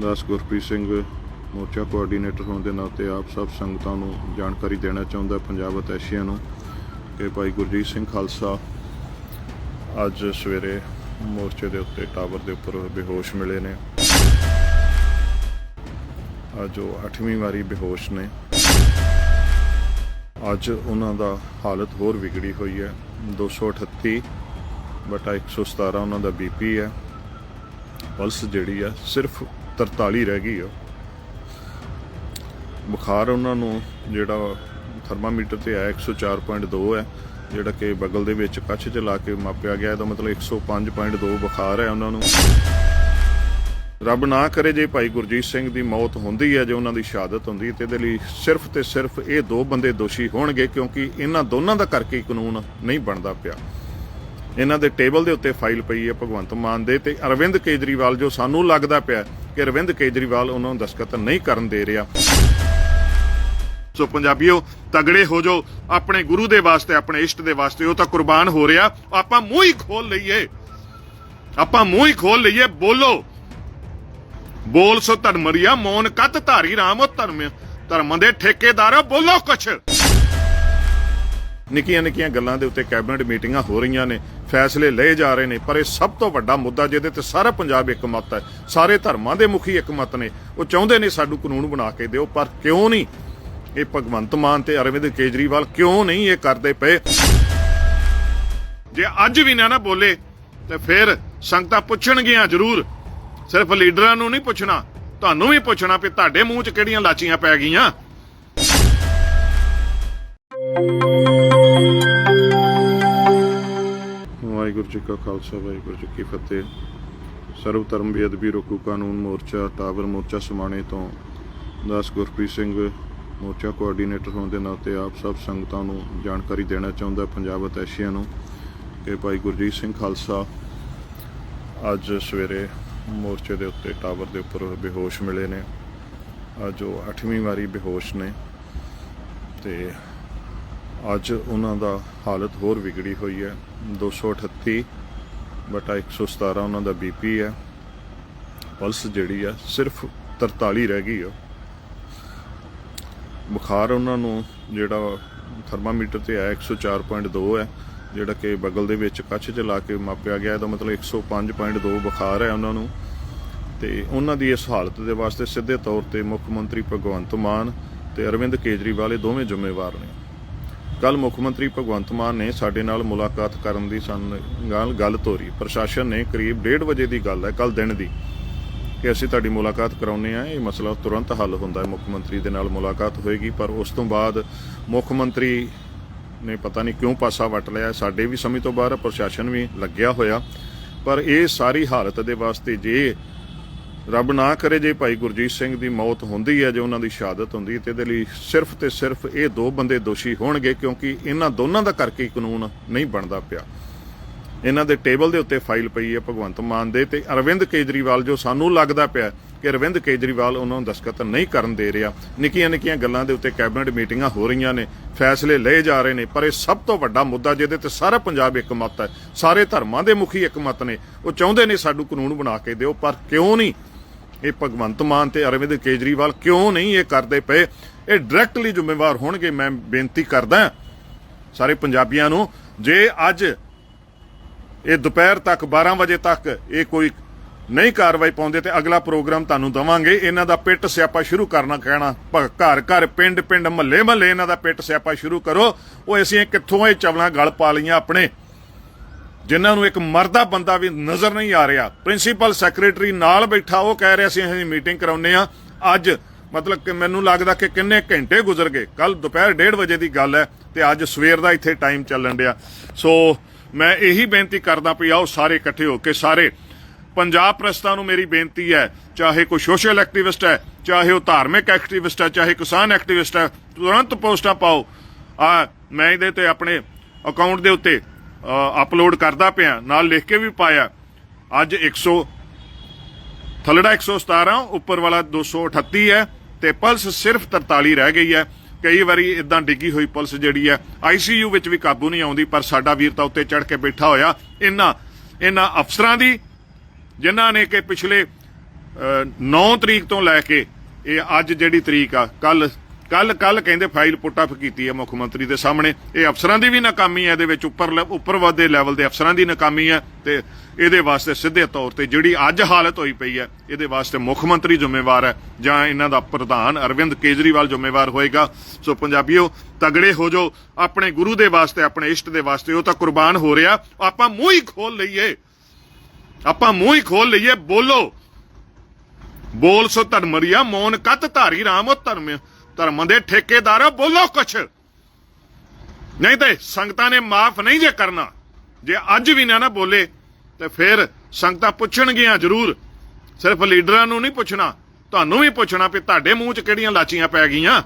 ਦਾਸ ਗੁਰਪ੍ਰੀਤ ਸਿੰਘ, ਮੋਰਚਾ ਕੋਆਰਡੀਨੇਟਰ ਹੋਣ ਦੇ ਨਾਤੇ ਆਪ ਸਭ ਸੰਗਤਾਂ ਨੂੰ ਜਾਣਕਾਰੀ ਦੇਣਾ ਚਾਹੁੰਦਾ ਪੰਜਾਬ ਅਤੈਸ਼ੀਆਂ ਨੂੰ ਕਿ ਭਾਈ ਗੁਰਜੀਤ ਸਿੰਘ ਖਾਲਸਾ ਅੱਜ ਸਵੇਰੇ ਮੋਰਚੇ ਦੇ ਉੱਤੇ ਟਾਵਰ ਦੇ ਉੱਪਰ ਬੇਹੋਸ਼ ਮਿਲੇ ਨੇ। ਅੱਜ ਉਹ 8ਵੀਂ ਵਾਰੀ ਬੇਹੋਸ਼ ਨੇ। ਅੱਜ ਉਹਨਾਂ ਦਾ ਹਾਲਤ ਹੋਰ ਵਿਗੜੀ ਹੋਈ ਹੈ। 238 ਬਟਾ 117 ਉਹਨਾਂ ਦਾ ਬੀਪੀ ਹੈ। ਪਲਸ ਜਿਹੜੀ ਹੈ ਸਿਰਫ 43 ਰਹਿ ਗਈ ਆ। ਬੁਖਾਰ ਉਹਨਾਂ ਨੂੰ ਜਿਹੜਾ ਥਰਮਾਮੀਟਰ ਤੇ ਆਇਆ 104.2 ਹੈ, ਜਿਹੜਾ ਕਿ ਬਗਲ ਦੇ ਵਿੱਚ ਕੱਛ ਚ ਲਾ ਕੇ ਮਾਪਿਆ ਗਿਆ, ਇਹਦਾ ਮਤਲਬ 105.2 ਬੁਖਾਰ ਹੈ ਉਹਨਾਂ ਨੂੰ। ਰੱਬ ਨਾ ਕਰੇ ਜੇ ਭਾਈ ਗੁਰਜੀਤ ਸਿੰਘ ਦੀ ਮੌਤ ਹੁੰਦੀ ਹੈ, ਜੇ ਉਹਨਾਂ ਦੀ ਸ਼ਹਾਦਤ ਹੁੰਦੀ ਹੈ, ਤੇ ਇਹਦੇ ਲਈ ਸਿਰਫ ਤੇ ਸਿਰਫ ਇਹ ਦੋ ਬੰਦੇ ਦੋਸ਼ੀ ਹੋਣਗੇ, ਕਿਉਂਕਿ ਇਹਨਾਂ ਦੋਨਾਂ ਦਾ ਕਰਕੇ ਕਾਨੂੰਨ ਨਹੀਂ ਬਣਦਾ ਪਿਆ। ਇਹਨਾਂ ਦੇ ਟੇਬਲ ਦੇ ਉੱਤੇ ਫਾਈਲ ਪਈ ਹੈ ਭਗਵੰਤ ਮਾਨ ਦੇ, ਤੇ ਅਰਵਿੰਦ ਕੇਜਰੀਵਾਲ ਜੋ ਸਾਨੂੰ ਲੱਗਦਾ ਪਿਆ ਕਿ ਅਰਵਿੰਦ ਕੇਜਰੀਵਾਲ ਉਹਨਾਂ ਨੂੰ ਦਸਖਤ ਨਹੀਂ ਕਰਨ ਦੇ ਰਿਹਾ। ਸੋ ਪੰਜਾਬੀਓ, ਤਗੜੇ ਹੋ ਜਾਓ। ਆਪਣੇ ਗੁਰੂ ਦੇ ਵਾਸਤੇ, ਆਪਣੇ ਇਸ਼ਟ ਦੇ ਵਾਸਤੇ ਉਹ ਤਾਂ ਕੁਰਬਾਨ ਹੋ ਰਿਹਾ। ਆਪਾਂ ਮੂੰਹ ਹੀ ਖੋਲ ਲਈਏ। ਆਪਾਂ ਮੂੰਹ ਹੀ ਖੋਲ ਲਈਏ। ਬੋਲੋ। ਬੋਲ ਸੋ ਧਰਮਰੀਆ, ਮੌਨ ਕੱਤ ਧਾਰੀ ਰਾਮ, ਉਹ ਧਰਮ ਧਰਮ ਦੇ ਠੇਕੇਦਾਰ ਬੋਲੋ ਕੁਛ। ਨਿੱਕੀਆਂ ਨਿੱਕੀਆਂ ਗੱਲਾਂ ਦੇ ਉੱਤੇ ਕੈਬਨਿਟ ਮੀਟਿੰਗਾਂ ਹੋ ਰਹੀਆਂ ਨੇ। ਫੈਸਲੇ ਲਏ ਜਾ ਰਹੇ ਨੇ, ਪਰ ਇਹ ਸਭ ਤੋਂ ਵੱਡਾ ਮੁੱਦਾ ਜਿਹਦੇ ਤੇ ਸਾਰਾ ਪੰਜਾਬ ਇੱਕ ਮਤ ਹੈ, ਸਾਰੇ ਧਰਮਾਂ ਦੇ ਮੁਖੀ ਇੱਕ ਮਤ ਨੇ, ਉਹ ਚਾਹੁੰਦੇ ਨੇ ਸਾਨੂੰ ਕਾਨੂੰਨ ਬਣਾ ਕੇ ਦਿਓ, ਪਰ ਕਿਉਂ ਨਹੀਂ? ਇਹ ਭਗਵੰਤ ਮਾਨ ਤੇ ਅਰਵਿੰਦ ਕੇਜਰੀਵਾਲ ਕਿਉਂ ਨਹੀਂ ਇਹ ਕਰਦੇ ਪਏ? ਜੇ ਅੱਜ ਵੀ ਨਾ ਨਾ ਬੋਲੇ, ਤੇ ਫਿਰ ਸੰਗਤਾਂ ਪੁੱਛਣਗੀਆਂ ਜ਼ਰੂਰ। ਸਿਰਫ ਲੀਡਰਾਂ ਨੂੰ ਨਹੀਂ ਪੁੱਛਣਾ, ਤੁਹਾਨੂੰ ਵੀ ਪੁੱਛਣਾ ਵੀ ਤੁਹਾਡੇ ਮੂੰਹ 'ਚ ਕਿਹੜੀਆਂ ਲਾਚੀਆਂ ਪੈ ਗਈਆਂ। ਵਾਹਿਗੁਰੂ ਜੀ ਕਾ ਖਾਲਸਾ, ਵਾਹਿਗੁਰੂ ਜੀ ਕੀ ਫਤਿਹ। ਸਰਵ ਧਰਮ ਬੇਅਦਬੀ ਰੋਕੂ ਕਾਨੂੰਨ ਮੋਰਚਾ, ਟਾਵਰ ਮੋਰਚਾ ਸਮਾਣੇ ਤੋਂ ਦਾਸ ਗੁਰਪ੍ਰੀਤ ਸਿੰਘ ਮੋਰਚਾ ਕੋਆਰਡੀਨੇਟਰ ਹੋਣ ਦੇ ਨਾਤੇ ਆਪ ਸਭ ਸੰਗਤਾਂ ਨੂੰ ਜਾਣਕਾਰੀ ਦੇਣਾ ਚਾਹੁੰਦਾ ਪੰਜਾਬ ਅਤੈਸ਼ੀਆਂ ਨੂੰ ਕਿ ਭਾਈ ਗੁਰਜੀਤ ਸਿੰਘ ਖਾਲਸਾ ਅੱਜ ਸਵੇਰੇ ਮੋਰਚੇ ਦੇ ਉੱਤੇ ਟਾਵਰ ਦੇ ਉੱਪਰ ਬੇਹੋਸ਼ ਮਿਲੇ ਨੇ। ਅੱਜ ਉਹ 8ਵੀਂ ਵਾਰੀ ਬੇਹੋਸ਼ ਨੇ ਤੇ ਅੱਜ ਉਹਨਾਂ ਦਾ ਹਾਲਤ ਹੋਰ ਵਿਗੜੀ ਹੋਈ ਹੈ। 238 ਬਟਾ 117 ਉਹਨਾਂ ਦਾ ਬੀਪੀ ਹੈ। ਪਲਸ ਜਿਹੜੀ ਆ ਸਿਰਫ 43 ਰਹਿ ਗਈ ਆ। ਬੁਖਾਰ ਉਹਨਾਂ ਨੂੰ ਜਿਹੜਾ ਥਰਮਾਮੀਟਰ ਤੇ ਆਇਆ 104.2 ਹੈ, ਜਿਹੜਾ ਕਿ ਬਗਲ ਦੇ ਵਿੱਚ ਕੱਛ ਚ ਲਾ ਕੇ ਮਾਪਿਆ ਗਿਆ, ਇਹਦਾ ਮਤਲਬ 105.2 ਬੁਖਾਰ ਹੈ ਉਹਨਾਂ ਨੂੰ। ਤੇ ਉਹਨਾਂ ਦੀ ਇਸ ਹਾਲਤ ਦੇ ਵਾਸਤੇ ਸਿੱਧੇ ਤੌਰ ਤੇ ਮੁੱਖ ਮੰਤਰੀ ਭਗਵੰਤ ਮਾਨ ਤੇ ਅਰਵਿੰਦ ਕੇਜਰੀਵਾਲ ਇਹ ਦੋਵੇਂ ਜ਼ਿੰਮੇਵਾਰ ਨੇ। ਕੱਲ ਮੁੱਖ ਮੰਤਰੀ ਭਗਵੰਤ ਮਾਨ ਨੇ ਸਾਡੇ ਨਾਲ ਮੁਲਾਕਾਤ ਕਰਨ ਦੀ ਸਾਨੂੰ ਗੱਲ ਤੋਰੀ। ਪ੍ਰਸ਼ਾਸਨ ਨੇ ਕਰੀਬ 1:30 ਵਜੇ ਦੀ ਗੱਲ ਹੈ ਕੱਲ ਦਿਨ ਦੀ, ਕਿ ਅਸੀਂ ਤੁਹਾਡੀ ਮੁਲਾਕਾਤ ਕਰਾਉਨੇ ਆ ਇਹ ਮਸਲਾ ਤੁਰੰਤ ਹੱਲ ਹੁੰਦਾ ਹੈ। ਮੁੱਖ ਮੰਤਰੀ ਦੇ ਨਾਲ ਮੁਲਾਕਾਤ ਹੋਏਗੀ, ਪਰ ਉਸ ਤੋਂ ਬਾਅਦ ਮੁੱਖ ਮੰਤਰੀ ਨੇ ਪਤਾ ਨਹੀਂ ਕਿਉਂ ਪਾਸਾ ਵਟ ਲਿਆ। ਸਾਡੇ ਵੀ ਸਮੇਂ ਤੋਂ ਬਾਹਰ ਪ੍ਰਸ਼ਾਸਨ ਵੀ ਲੱਗਿਆ ਹੋਇਆ। ਪਰ ਇਹ ਸਾਰੀ ਹਾਲਤ ਦੇ ਵਾਸਤੇ ਜੇ ਰੱਬ ਨਾ ਕਰੇ ਜੇ ਭਾਈ ਗੁਰਜੀਤ ਸਿੰਘ ਦੀ ਮੌਤ ਹੁੰਦੀ ਹੈ, ਜੇ ਉਹਨਾਂ ਦੀ ਸ਼ਹਾਦਤ ਹੁੰਦੀ ਹੈ, ਤੇ ਇਹਦੇ ਲਈ ਸਿਰਫ ਤੇ ਸਿਰਫ ਇਹ ਦੋ ਬੰਦੇ ਦੋਸ਼ੀ ਹੋਣਗੇ, ਕਿਉਂਕਿ ਇਹਨਾਂ ਦੋਨਾਂ ਦਾ ਕਰਕੇ ਕਾਨੂੰਨ ਨਹੀਂ ਬਣਦਾ ਪਿਆ। ਇਹਨਾਂ ਦੇ ਟੇਬਲ ਦੇ ਉੱਤੇ ਫਾਈਲ ਪਈ ਹੈ ਭਗਵੰਤ ਮਾਨ ਦੇ, ਤੇ ਅਰਵਿੰਦ ਕੇਜਰੀਵਾਲ ਜੋ ਸਾਨੂੰ ਲੱਗਦਾ ਪਿਆ ਕਿ ਅਰਵਿੰਦ ਕੇਜਰੀਵਾਲ ਉਹਨਾਂ ਨੂੰ ਦਸਖਤ ਨਹੀਂ ਕਰਨ ਦੇ ਰਿਹਾ ਨਿੱਕੀਆਂ ਨਿੱਕੀਆਂ ਗੱਲਾਂ ਦੇ ਉੱਤੇ ਕੈਬਨਿਟ ਮੀਟਿੰਗਾਂ ਹੋ ਰਹੀਆਂ ਨੇ, ਫੈਸਲੇ ਲਏ ਜਾ ਰਹੇ ਨੇ, ਪਰ ਇਹ ਸਭ ਤੋਂ ਵੱਡਾ ਮੁੱਦਾ ਜਿਹਦੇ ਤੇ ਸਾਰਾ ਪੰਜਾਬ ਇੱਕ ਮਤ ਹੈ, ਸਾਰੇ ਧਰਮਾਂ ਦੇ ਮੁਖੀ ਇੱਕ ਮਤ ਨੇ, ਉਹ ਚਾਹੁੰਦੇ ਨੇ ਸਾਨੂੰ ਕਾਨੂੰਨ ਬਣਾ ਕੇ ਦਿਓ, ਪਰ ਕਿਉਂ ਨਹੀਂ ਇਹ ਭਗਵੰਤ ਮਾਨ ਤੇ ਅਰਵਿੰਦ ਕੇਜਰੀਵਾਲ ਕਿਉਂ ਨਹੀਂ ਇਹ ਕਰਦੇ ਪਏ? ਇਹ ਡਾਇਰੈਕਟਲੀ ਜ਼ਿੰਮੇਵਾਰ ਹੋਣਗੇ, ਮੈਂ ਬੇਨਤੀ ਕਰਦਾ ਸਾਰੇ ਪੰਜਾਬੀਆਂ ਨੂੰ, ਜੇ ਅੱਜ ਇਹ ਦੁਪਹਿਰ ਤੱਕ 12 ਵਜੇ ਤੱਕ ਇਹ ਕੋਈ ਨਹੀਂ ਕਾਰਵਾਈ ਪਾਉਂਦੇ ਤੇ ਅਗਲਾ ਪ੍ਰੋਗਰਾਮ ਤੁਹਾਨੂੰ ਦਵਾਂਗੇ, ਇਹਨਾਂ ਦਾ ਪਿੱਟ ਸਿਆਪਾ ਸ਼ੁਰੂ ਕਰਨਾ ਕਹਿਣਾ ਘਰ ਘਰ, ਪਿੰਡ ਪਿੰਡ ਮਹੱਲੇ ਮਹੱਲੇ ਇਹਨਾਂ ਦਾ ਪਿੱਟ ਸਿਆਪਾ ਸ਼ੁਰੂ ਕਰੋ। ਉਹ ਅਸੀਂ ਕਿੱਥੋਂ ਇਹ ਚਵਲਾਂ ਗਲ ਪਾ ਲਈਆਂ ਆਪਣੇ ਜਿਨ੍ਹਾਂ ਨੂੰ ਇੱਕ ਮਰਦਾ ਬੰਦਾ ਵੀ ਨਜ਼ਰ ਨਹੀਂ ਆ ਰਿਹਾ। ਪ੍ਰਿੰਸੀਪਲ ਸੈਕਟਰੀ ਨਾਲ ਬੈਠਾ, ਉਹ ਕਹਿ ਰਿਹਾ ਸੀ, ਅਸੀਂ ਮੀਟਿੰਗ ਕਰਾਉਂਦੇ ਆ ਅੱਜ, ਮਤਲਬ ਕਿ ਮੈਨੂੰ ਲੱਗਦਾ ਕਿ ਕਿੰਨੇ ਘੰਟੇ ਗੁਜ਼ਰ ਗਏ। ਕੱਲ ਦੁਪਹਿਰ 1:30 ਵਜੇ ਦੀ ਗੱਲ ਹੈ ਤੇ ਅੱਜ ਸਵੇਰ ਦਾ ਇੱਥੇ ਟਾਈਮ ਚੱਲਣ ਡਿਆ। ਸੋ ਮੈਂ ਇਹੀ ਬੇਨਤੀ ਕਰਦਾ ਵੀ ਆਓ ਸਾਰੇ ਇਕੱਠੇ ਹੋ ਕੇ ਸਾਰੇ ਪੰਜਾਬ ਪ੍ਰਸਤਾ ਨੂੰ ਮੇਰੀ ਬੇਨਤੀ ਹੈ, ਚਾਹੇ ਕੋਈ ਸੋਸ਼ਲ ਐਕਟਿਵਿਸਟ ਹੈ, ਚਾਹੇ ਉਹ ਧਾਰਮਿਕ ਐਕਟਿਵਿਸਟ ਹੈ, ਚਾਹੇ ਕਿਸਾਨ ਐਕਟਿਵਿਸਟ ਹੈ, ਤੁਰੰਤ ਪੋਸਟਾਂ ਪਾਓ। ਆ, ਮੈਂ ਇਹਦੇ ਤੇ ਆਪਣੇ ਅਕਾਊਂਟ ਦੇ ਉੱਤੇ ਅਪਲੋਡ ਕਰਦਾ ਪਿਆ, ਨਾਲ ਲਿਖ ਕੇ ਵੀ ਪਾਇਆ। ਅੱਜ 100 ਥਲੜਾ 117 ਉੱਪਰ ਵਾਲਾ 238 ਹੈ ਤੇ ਪਲਸ ਸਿਰਫ 43 ਰਹਿ ਗਈ ਹੈ। ਕਈ ਵਾਰੀ ਇਦਾਂ ਡਿੱਗੀ ਹੋਈ ਪਲਸ ਜਿਹੜੀ ਹੈ ਆਈਸੀਯੂ ਵਿੱਚ ਵੀ ਕਾਬੂ ਨਹੀਂ ਆਉਂਦੀ, ਪਰ ਸਾਡਾ ਵੀਰ ਤਾਂ ਉੱਤੇ ਚੜ ਕੇ ਬੈਠਾ ਹੋਇਆ। ਇਹਨਾਂ ਇਹਨਾਂ ਅਫਸਰਾਂ ਦੀ, ਜਿਨ੍ਹਾਂ ਨੇ ਕਿ ਪਿਛਲੇ 9 ਤਰੀਕ ਤੋਂ ਲੈ ਕੇ, ਇਹ ਅੱਜ ਜਿਹੜੀ ਤਰੀਕ ਆ ਕੱਲ ਕੱਲ ਕੱਲ ਕਹਿੰਦੇ ਫਾਈਲ ਪੁੱਟ ਅਪ ਕੀਤੀ ਹੈ ਮੁੱਖ ਮੰਤਰੀ ਦੇ ਸਾਹਮਣੇ। ਇਹ ਅਫਸਰਾਂ ਦੀ ਵੀ ਨਾਕਾਮੀ ਹੈ, ਇਹਦੇ ਵਿੱਚ ਉੱਪਰ ਲੈ- ਉੱਪਰ ਵਾਦੇ ਲੈਵਲ ਦੇ ਅਫਸਰਾਂ ਦੀ ਨਾਕਾਮੀ ਹੈ ਤੇ ਇਹਦੇ ਵਾਸਤੇ ਸਿੱਧੇ ਤੌਰ ਤੇ ਜਿਹੜੀ ਅੱਜ ਹਾਲਤ ਹੋਈ ਪਈ ਹੈ, ਇਹਦੇ ਵਾਸਤੇ ਮੁੱਖ ਮੰਤਰੀ ਜ਼ਿੰਮੇਵਾਰ ਹੈ ਜਾਂ ਇਹਨਾਂ ਦਾ ਪ੍ਰਧਾਨ ਅਰਵਿੰਦ ਕੇਜਰੀਵਾਲ ਜ਼ਿੰਮੇਵਾਰ ਹੋਏਗਾ। ਸੋ ਪੰਜਾਬੀਓ, ਤਗੜੇ ਹੋ ਜਾਓ। ਆਪਣੇ ਗੁਰੂ ਦੇ ਵਾਸਤੇ, ਆਪਣੇ ਇਸ਼ਟ ਦੇ ਵਾਸਤੇ ਉਹ ਤਾਂ ਕੁਰਬਾਨ ਹੋ ਰਿਹਾ। ਆਪਾਂ ਮੂੰਹ ਹੀ ਖੋਲ ਲਈਏ। ਆਪਾਂ ਮੂੰਹ ਹੀ ਖੋਲ ਲਈਏ। ਬੋਲੋ। ਬੋਲ ਸੋ ਧਰਮਰੀਆ, ਮੌਨ ਕਤ ਧਾਰੀ ਰਾਮ, ਉਹ ਧਰਮ ਧਰਮ ਦੇ ਠੇਕੇਦਾਰ ਬੋਲੋ ਕੁਛ। ਨਹੀਂ ਤੇ ਸੰਗਤਾਂ ਨੇ ਮਾਫ ਨਹੀਂ ਜੇ ਕਰਨਾ। ਜੇ ਅੱਜ ਵੀ ਨਾ ਨਾ ਬੋਲੇ, ਤੇ ਫਿਰ ਸੰਗਤਾਂ ਪੁੱਛਣਗੀਆਂ ਜ਼ਰੂਰ। ਸਿਰਫ ਲੀਡਰਾਂ ਨੂੰ ਨਹੀਂ ਪੁੱਛਣਾ, ਤੁਹਾਨੂੰ ਵੀ ਪੁੱਛਣਾ ਵੀ ਤੁਹਾਡੇ ਮੂੰਹ 'ਚ ਕਿਹੜੀਆਂ ਲਾਚੀਆਂ ਪੈ ਗਈਆਂ।